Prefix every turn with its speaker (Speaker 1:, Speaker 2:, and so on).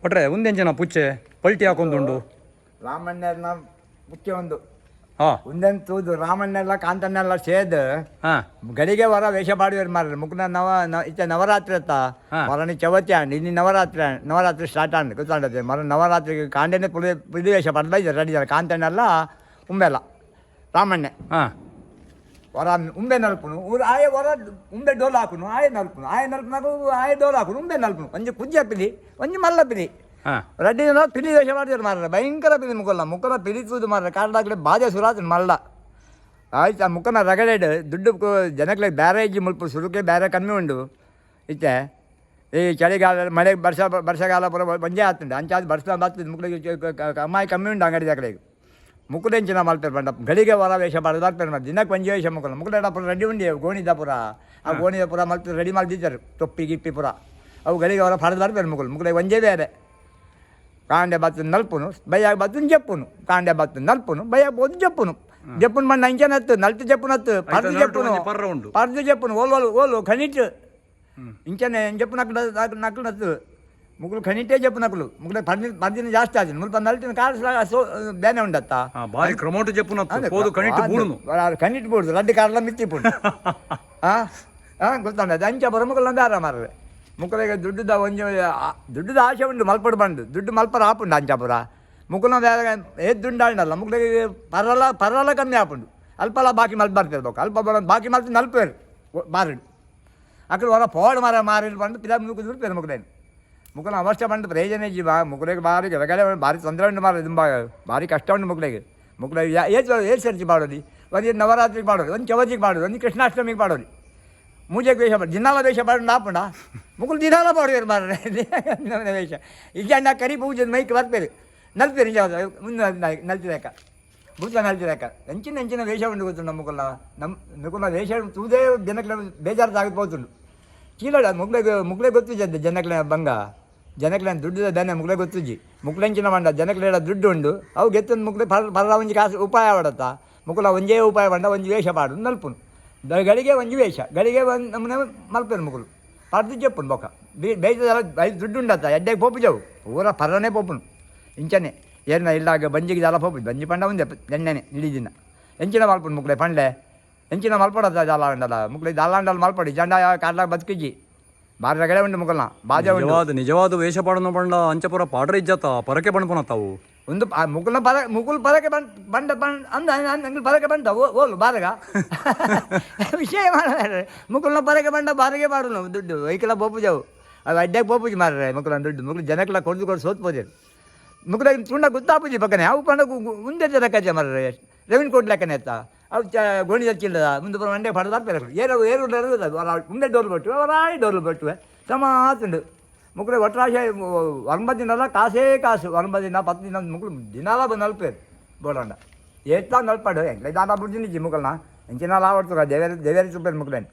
Speaker 1: ಕೊಟ್ರೆ ಜನ ಪುಚ್ಚೆ? ಪಲ್ಟಿ ಹಾಕೊಂದುಂಡು.
Speaker 2: ರಾಮಣ್ಣ ಮುಖ್ಯ ಒಂದು.
Speaker 1: ಹಾ.
Speaker 2: ಒಂದೆನ್ ತೂದು ರಾಮಣ್ಣೆಲ್ಲ ಕಾಂತನ್ನೆಲ್ಲ ಸೇದ್
Speaker 1: ಹಾ.
Speaker 2: ಗಡಿಗೆ ವರ ವೇಷ ಪಾಡುವರು ಮಾರ ಮುಕ್ನ ನವ ನ- ಇತ್ತ ನವರಾತ್ರಿ ಅತ್ತ. ಮರಣಿ ಚವತಿ ಹಣ್ಣು ಇನ್ನು ನವರಾತ್ರಿ ನವರಾತ್ರಿ ಸ್ಟಾರ್ಟ್ ಆಂಡ್ ಗೊತ್ತಾಂಡದೆ ಮರ ನವರಾತ್ರಿ ಕಾಂಡೆನೆ ಪುಲಿ ಪುಲಿ ವೇಷ ಪಡ್ದ ಇದ್ದಾರೆ ರೆಡಿ ಇದ್ದಾರೆ ಕಾಂತಣ್ಣೆಲ್ಲ ಉಂಬೆಲ್ಲ. ರಾಮಣ್ಣೆ.
Speaker 1: ಹಾ.
Speaker 2: ವರ ಉಂಬೆ ನಲ್ಪುನು ಊರು ಆಯ ವರ ಉಂಬೆ ಡೋಲ್ ಹಾಕುನು ಆಯ ನಲ್ಪುನು ಆಯ ನಲ್ಪುನಾಗ ಆಯ ಡೋಲ್ ಹಾಕುನು ಉಂಬೆ ನಲ್ಪುನು ಒಂಜಿ ಕುಜ್ಜ ಪಿಲಿ ಒಂಜಿ ಮಲ್ಲ ಪಿಲಿ
Speaker 1: ಹಾ.
Speaker 2: ರೆಡ್ಡಿ ಪಿಲಿ ವೇಷ ಮಾಡಿದ್ರು ಮಾರ್ರೆ ಭಯಂಕರ ಪಿಲಿ ಮುಖಲ್ಲ ಮುಖನ ಪಿಲಿಸುವುದು ಮಾರ್ರೆ ಕಾರಣ ಬಾಜೆ ಸುರಾತ್ ಮಲ್ಲ. ಆಯ್ತು ಆ ಮುಖನ ರಗಡೆಡ್ ದುಡ್ಡು ಜನಕ್ಕೆ ಇಜ್ಜಿ ಮುಲ್ಪ ಸುರುಕೆ ಬೇರೆ ಕಮ್ಮಿ ಉಂಡು. ಇತ್ತೆ ಈ ಚಳಿಗಾಲ ಮಳೆ ವರ್ಷ ವರ್ಷಗಾಲ ಪುರ ಒಂಜೇ ಆಗ್ತುಂಡು ಅಂಚಾದ ವರ್ಷ ಬರ್ತದೆ ಮುಕ್ಕಳಿಗೆ ಅಮ್ಮಾಯಿ ಕಮ್ಮಿ ಉಂಡು ಅಂಗಡಿ ದಾಖಲೆಗೆ ಮುಕ್ಕುಡೆಂಚಿನ ಮಲ್ಪೇರು ಬಂಡ ಗಳಿಗೆ ವರ ವೇಷ ಬಾರ್ದು ಹಾಕ್ತಾರೆ ಮಾಡಿ ದಿನಕ್ಕೆ ಒಂಜಿ ವೇಷ ಮುಕ್ಕಲ್ಲ ಮುಕ್ಕುಡ ಪುರ ರೆಡಿ ಉಂಡಿ ಗೋಣಿದ ಪುರ ಆ ಗೋಣಿದ ಪುರ ಮಲ್ತು ರೆಡಿ ಮಾಡಿದ್ದಾರೆ ತೊಪ್ಪಿ ಗಿಪ್ಪಿ ಪುರ ಅವು ಗಳಿಗೆ ವರ ಪಡೆದು ಬರ್ತಾರೆ ಮುಕ್ಕಲು ಮುಕ್ಕಳಿಗೆ ಒಂಜೇ ಬೇರೆ ಕಾಂಡೆ ಬತ್ತು ನಲ್ಪುನು ಬಯ್ಯಾಗ ಬತ್ತು ಜಪ್ಪುನು ಕಾಂಡೆ ಬತ್ತು ನಲ್ಪುನು ಬಯ್ಯಾಗ ಬೋದು ಜಪ್ಪುನು ಜಪ್ಪುನು ಮಣ್ಣ ಅಂಚನ ಹತ್ತು ನಲ್ತು ಜಪ್ಪುನ ಹತ್ತು ಪರ್ದು
Speaker 1: ನಲ್ಟು
Speaker 2: ಜಪ್ಪುನು
Speaker 1: ಒಂಜಿ ಪರ್ರ ಉಂಡು.
Speaker 2: ಪರ್ದು ಜಪ್ಪುನು ಓಲ್ ಓಲ್ ಓಲು ಖನಿಟ್
Speaker 1: ಹ್ಮ್.
Speaker 2: ಇಂಚನೆ ಜಪ್ಪು ನಕ್ಲು ನಕ್ಲು ಹತ್ತು ಮುಗ್ಳು ಖಂಡಿತ ಜಪ್ಪುನಕುಲು ಮುಗ್ಳು ಪಂದಿನ ಪಂದಿನ ಜಾಸ್ತಿ ಆಜಿ ಮುಲ್ ಪಂದಲ್ಟಿನ ಕಾರ್ಲ ಸೋ ಬೇನೆ ಉಂಡತ್ತ
Speaker 1: ಬಾರಿ ಕ್ರಮೋಟ ಜಪ್ಪುನ ಹೋದು ಖಂಡಿತ ಬೂಡುನು
Speaker 2: ಖಂಡಿತ ಬೂಡುದು ರಡ್ಡಿ ಕಾರ್ಲ ಮಿತ್ತಿ ಪುಂಡು ಆ ಆ ಗೊತ್ತಂಡ ಅಂಚ ಬರ ಮುಗ್ಳು ಬೇರೆ ಮಾರ್ರೆ ಮುಕ್ಕಳಿಗೆ ದುಡ್ಡುದ ಒಂಜಿ ದುಡ್ಡುದ ಆಸೆ ಉಂಡು ಮಲ್ಪಡು ಬಂಡು ದುಡ್ಡು ಮಲ್ಪರ ಆಪುಂಡು ಅಂಚಾಪುರ ಮುಕ್ಕುನ ಬೇರೆ ಏದ್ ದುಂಡಾಡಿನಲ್ಲ ಮುಕ್ಕಳಿಗೆ ಪರಲ ಪರಲ ಕಮ್ಮಿ ಆಪುಂಡು ಅಲ್ಪಲ ಬಾಕಿ ಮಲ್ಪ ಬರ್ತಿರ್ ಬೇಕು ಅಲ್ಪ ಬರ ಬಾಕಿ ಮಲ್ಪ ನಲ್ಪೇರು ಬಾರಡು ಅక్కడ ಹೊರ ಪೋಡ್ ಮರ ಮಾರಿಡ್ ಬಂದು ಪಿಲಾ ಮುಗಿದ್ರು ಪೇರು ಮುಗ್ದೇನು मुगल प्रयोजन मुगल भारे जगह भारी तंदर मारे भारी कष्ट मुगल के मुगल चर्ची पड़ोदी नवरात्रि पड़ोदी वन चवती पड़ोदी कृष्णाष्टमी पड़ोदी मुझे वेश दिन वेश पड़ना मुगल दिन पड़ी। मारे वेश करी पूजे मई के बर्पे नलती नल्ते भूत नल्ते हैं वेश मुगल नम मुगल वेश दिन बेजार होगी मुगल मुगले गुत जन बंगा। ಜನಕ್ಲೆಂದು ದುಡ್ಡು ದನೆ ಮುಗ್ಲೆ ಗೊತ್ತಿಜ್ಜಿ ಮುಕ್ಲೆಂಚಿನ ಮಂಡ ಜನಕ್ಲೆಡ ದುಡ್ಡು ಉಂಡು ಅವು ಗೆತ್ತಂದು ಮುಕ್ಲೆ ಪರ ಪರ ಒಂಜಿ ಕಾಸು ಉಪಾಯ ಆಡತ್ತ? ಮುಕುಲ ಒಂಜೇ ಉಪಾಯ ಪಂಡ ಒಂಜಿ ವೇಷ ಪಾಡು, ನಲ್ಪುನು. ಗಳಿಗೆ ಒಂಜಿ ವೇಷ ಗಳಿಗೆ ಒಂದು ನಮ್ಮನೆ ಮಲ್ಪನು ಮುಗುಲು. ಪಡ್ದು ಚೆಪ್ಪುನು ಬೊಕ್ಕ ಬೇಯ್ತದ ಬೈ ದುಡ್ಡು ಉಂಡತ್ತ ಎಡ್ಡೆಗೆ ಪೋಪು ಜವು ಪೂರ ಪರನೇ ಪೋಪುನು. ಇಂಚನೆ ಏನ ಇಲ್ಲಾಗ ಬಂಜಿಗೆ ಜಾಲ ಪೋಪು ಬಂಜಿ ಪಂಡ ಒಂದೇ, ಎಣ್ಣೆನೆ ಇಡೀ ದಿನ ಎಂಚಿನ ಮಲ್ಪುನು ಮುಕ್ಲೆ ಪಂಡ್ಲೆ? ಎಂಚಿನ ಮಲ್ಪಡತ್ತ ಜಾಲ ಅಂಡಲ್ಲ ಮುಕ್ಲೆ ಜಾಲ ಅಂಡಲ್ಲ ಮಲ್ಪಡಿ ಜಂಡ ಕಾಡ್ಲಾಗ ಬದುಕಿಜಿ? ಬಾರಿ ರಗಡೆ ಉಂಡು ಮುಗಲ್ನ ಬಾಜೆ
Speaker 1: ನಿಜವಾದ ನಿಜವಾದ ವೇಷ ಪಾಡನು ಬಂಡ ಅಂಚಪುರ ಪಾಡ್ರ ಇಜ್ಜತ್ತ ಪರಕೆ ಬಣ್ಪುನತ್ತಾವು
Speaker 2: ಒಂದು ಆ ಮುಗುಲ್ನ ಪರ ಮುಗುಲ್ ಪರಕೆ ಬಂಡ ಬಂಡ ಬಂಡ್ ಅಂದ ಅಂಗಲ್ ಪರಕೆ ಬಂಡ ಓಲು ಬಾರಗ ವಿಷಯ ಮಾಡ ಮುಗುಲ್ನ ಪರಕೆ ಬಂಡ ಬಾರಿಗೆ ನಾವು ದುಡ್ಡು ವೈಕಲ ಬೋಪುಜವು. ಅದು ಅಡ್ಡಾಗ ಬೋಪುಜಿ ಮಾರ್ರೆ ಮುಗುಲ ದುಡ್ಡು ಮುಗುಲ್ ಜನಕ್ಕೆಲ್ಲ ಕೊಡ್ದು ಸೋತ್ ಪೋದೆರ್ ಮುಗುಲ ತುಂಡ ಗುತ್ತಾಪುಜಿ ಪಕ್ಕನೆ ಅವು ಪಂಡ ಮುಂದೆ ಜನಕ್ಕೆ ಮಾರ್ರೆ ರೆವಿನ್ ಕೊಡ್ಲಕ್ಕನೆ ಆಯ್ತಾ ಗೋಣಿ ಹಚ್ಚಿಲ್ಲದ ಮುಂದೆ ಬರೋ ಮಂಡೆ ಪಡೆದ ಪೇರು ಏರು ಏರು ಮುಂದೆ ಡೋಲ್ ಕೊಟ್ಟು ಅವರಾಯಿ ಡೋಲ್ ಕೊಟ್ಟು ಸಮಾತುಂಡು ಮುಕ್ಕಳು ಒಟ್ರಾಶೆ ಒಂಬತ್ತು ದಿನ ಕಾಸೇ ಕಾಸು ಒಂಬತ್ತು ದಿನ ಪತ್ತು ದಿನ ಮುಕ್ಕಳು ದಿನಾಲ ಬಂದು ನಲ್ಪೇರು ಬೋಡಂಡ ಏತ್ತಾ ನಲ್ಪಾಡು ಎಂಗ್ಲೇ ದಾನ ಬುಡ್ಜಿನಿ ಜಿ ಮುಕ್ಕಲ್ನ ಎಂಚಿನ ಲಾವಡ್ತು ದೇವೇರಿ ದೇವೇರಿ ಸುಪ್ಪೇರು ಮುಕ್ಕಲೇನು